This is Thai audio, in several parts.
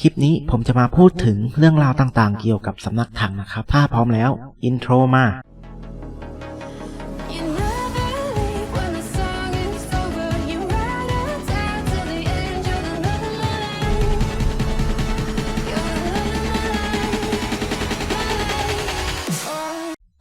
คลิปนี้ผมจะมาพูดถึงเรื่องราวต่างๆ เกี่ยวกับสำนักถังนะครับ ถ้าพร้อมแล้ว อินโทรมา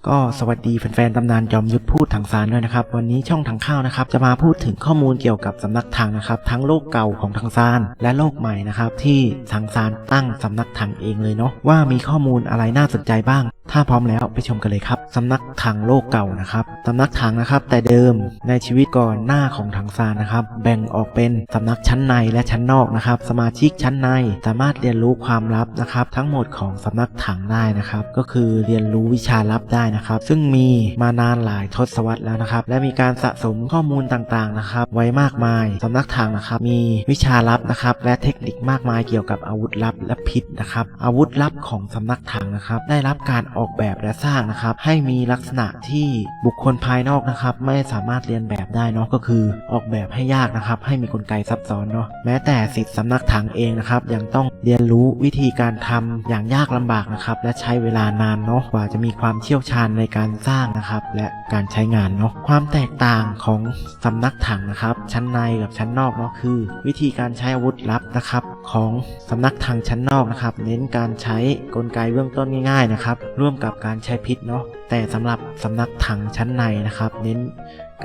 ก็สวัสดีแฟนๆตำนานจอมยุทธพูดถังซานด้วยนะครับ วันนี้ช่องถังข้าวนะครับ จะมาพูดถึงข้อมูลเกี่ยวกับสำนักถังนะครับ ทั้งโลกเก่าของถังซานและโลกใหม่นะครับ ที่ถังซานตั้งสำนักถังเองเลยเนาะว่ามีข้อมูลอะไรน่าสนใจบ้าง ถ้าพร้อมแล้วไปชมกันเลยครับสำนักถังโลกเก่านะครับสำนักถังนะครับ แต่เดิมในชีวิตก่อนหน้าของถังซานนะครับ แบ่งออกเป็นสำนักชั้นในและชั้นนอกนะครับ สมาชิกชั้นในสามารถเรียนรู้ความลับนะครับ ทั้งหมดของสำนักถังได้นะครับ ก็คือเรียนรู้วิชาลับได้นะครับ ซึ่งมีมานานหลายทศวรรษแล้วนะครับ และมีการสะสมข้อมูลต่างๆนะครับ ไว้มากมายสำนักถังนะครับ มีวิชาลับนะครับ และเทคนิคมากมายเกี่ยวกับอาวุธลับและพิษนะครับ อาวุธลับของสำนักถังนะครับ ได้รับการอออกแบบและสร้างนะครับ ให้มีลักษณะที่บุคคลภายนอกนะครับ ไม่สามารถเรียนแบบได้เนาะก็คือออกแบบให้ยากนะครับ ให้มีกลไกซับซ้อนเนาะแม้แต่สิทธิ์สำนักถังเองนะครับ ยังต้องเรียนรู้วิธีการทำอย่างยากลำบากนะครับ และใช้เวลานานเนาะกว่าจะมีความเชี่ยวชาญในการสร้างนะครับ และการใช้งานเนาะความแตกต่างของสำนักถังนะครับ ชั้นในกับชั้นนอกเนาะคือ วิธีการใช้อาวุธลับนะครับ ของสำนักทางชั้นนอกนะครับ เน้นการใช้กลไกเบื้องต้นง่ายๆนะครับร่ว่วมกับการใช้พิษเนาะแต่สำหรับสำนักถังชั้นในนะครับ เน้น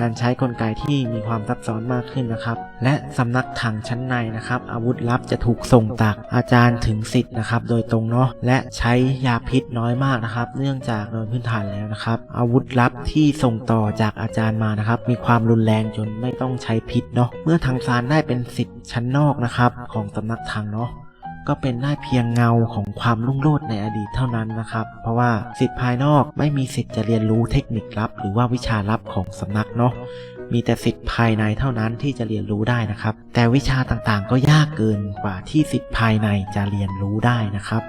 การใช้กลไกที่มีความซับซ้อนมากขึ้นนะครับ และสำนักถังชั้นในนะครับ อาวุธลับจะถูกส่งจากอาจารย์ถึงสิทธิ์นะครับ โดยตรงเนาะและใช้ยาพิษน้อยมากนะครับ เนื่องจากโดยพื้นฐานแล้วนะครับ อาวุธลับที่ส่งต่อจากอาจารย์มานะครับ มีความรุนแรงจนไม่ต้องใช้พิษเนาะเมื่อทางซานได้เป็นสิทธิ์ชั้นนอกนะครับ ของสำนักถังเนาะ ก็เป็นได้เพียงเงาของความรุ่งโรจน์ในอดีตเท่านั้นนะครับ เพราะว่าสิทธิ์ภายนอกไม่มีสิทธิ์จะเรียนรู้เทคนิคลับ หรือว่าวิชาลับของสำนักเนาะมีแต่สิทธิ์ภายในเท่านั้นที่จะเรียนรู้ได้นะครับ แต่วิชาต่างๆ ก็ยากเกินกว่าที่สิทธิ์ภายในจะเรียนรู้ได้นะครับ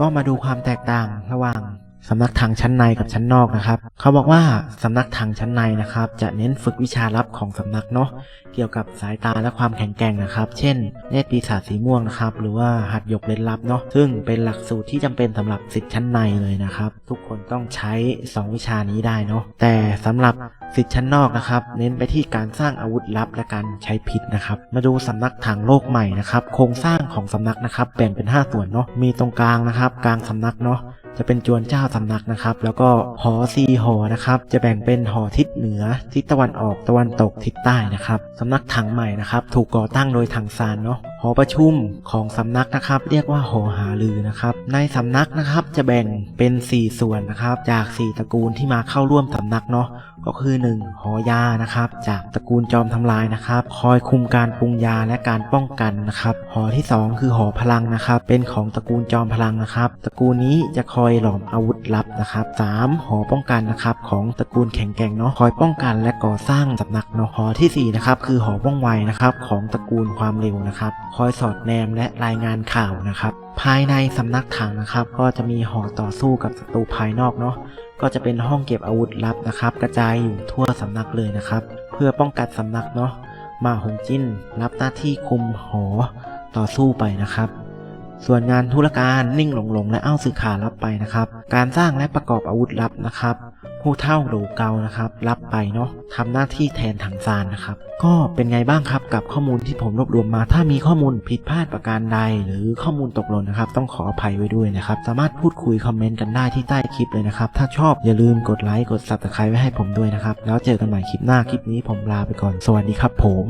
ก็มาดูความแตกต่างระหว่าง สำนักทางชั้นในกับชั้นนอกนะครับ เขาบอกว่าสำนักทางชั้นในนะครับ จะเน้นฝึกวิชาลับของสำนักเนาะเกี่ยวกับสายตาและความแข็งแกร่งนะครับ เช่นเนตรปีศาจสีม่วงนะครับ หรือว่าหัดยกเล่นลับเนาะซึ่งเป็นหลักสูตรที่จำเป็นสำหรับสิทธิ์ชั้นในเลยนะครับ ทุกคนต้องใช้ 2 วิชานี้ได้เนาะแต่สำหรับสิทธิ์ชั้นนอกนะครับ เน้นไปที่การสร้างอาวุธลับและการใช้พิษนะครับ มาดูสำนักทางโลกใหม่นะครับ โครงสร้างของสำนักนะครับแบ่งเป็น 5 ส่วนเนาะมีตรงกลางนะครับ กลางสำนักเนาะ จะเป็นจวนเจ้าสำนักนะครับ แล้วก็หอซีหอนะครับ จะแบ่งเป็นหอทิศเหนือ ทิศตะวันออกตะวันตกทิศใต้นะครับสำนักถังใหม่นะครับ ถูกก่อตั้งโดยถังซานเนาะ หอประชุมของสำนักนะครับ เรียกว่าหอหาลือนะครับ ในสำนักนะครับจะแบ่งเป็น 4 ส่วนนะครับ จาก 4 ตระกูลที่มาเข้าร่วมสำนักเนาะก็คือ 1. หอยานะครับ จากตระกูลจอมทำลายนะครับ คอยคุมการปรุงยาและการป้องกันนะครับ หอที่ 2 คือหอพลังนะครับ เป็นของตระกูลจอมพลังนะครับ ตระกูลนี้จะคอยหลอมอาวุธลับนะครับ 3. หอป้องกันนะครับ ของตระกูลแข็งแกร่งเนาะคอยป้องกันและก่อสร้างสำนักเนาะหอทีสี่4นะครับคือหอว่องไวนะครับ ของตระกูลความเร็วนะครับคอยสอดแนมและรายงานข่าวนะครับ ภายในสำนักถังนะครับ ก็จะมีหอต่อสู้กับศัตรูภายนอกเนาะก็จะเป็นห้องเก็บอาวุธลับนะครับ กระจายอยู่ทั่วสำนักเลยนะครับ เพื่อป้องกันสำนักเนาะมาหงจิ้นรับหน้าที่คุมหอต่อสู้ไปนะครับ ส่วนงานธุรการนิ่งหลงหลงและเอ้าสื่อขารับไปนะครับ การสร้างและประกอบอาวุธลับนะครับ ผู้เท่าหรูเกานะครับ รับไปเนาะทำหน้าที่แทนถังซานนะครับ ก็เป็นไงบ้างครับกับข้อมูลที่ผมรวบรวมมา ถ้ามีข้อมูลผิดพลาดประการใด หรือข้อมูลตกหล่นนะครับ ต้องขออภัยไว้ด้วยนะครับ สามารถพูดคุยคอมเมนต์กันได้ที่ใต้คลิปเลยนะครับ ถ้าชอบอย่าลืมกดไลค์กด subscribe ไว้ให้ผมด้วยนะครับ แล้วเจอกันใหม่คลิปหน้าคลิปนี้ผมลาไปก่อน สวัสดีครับผม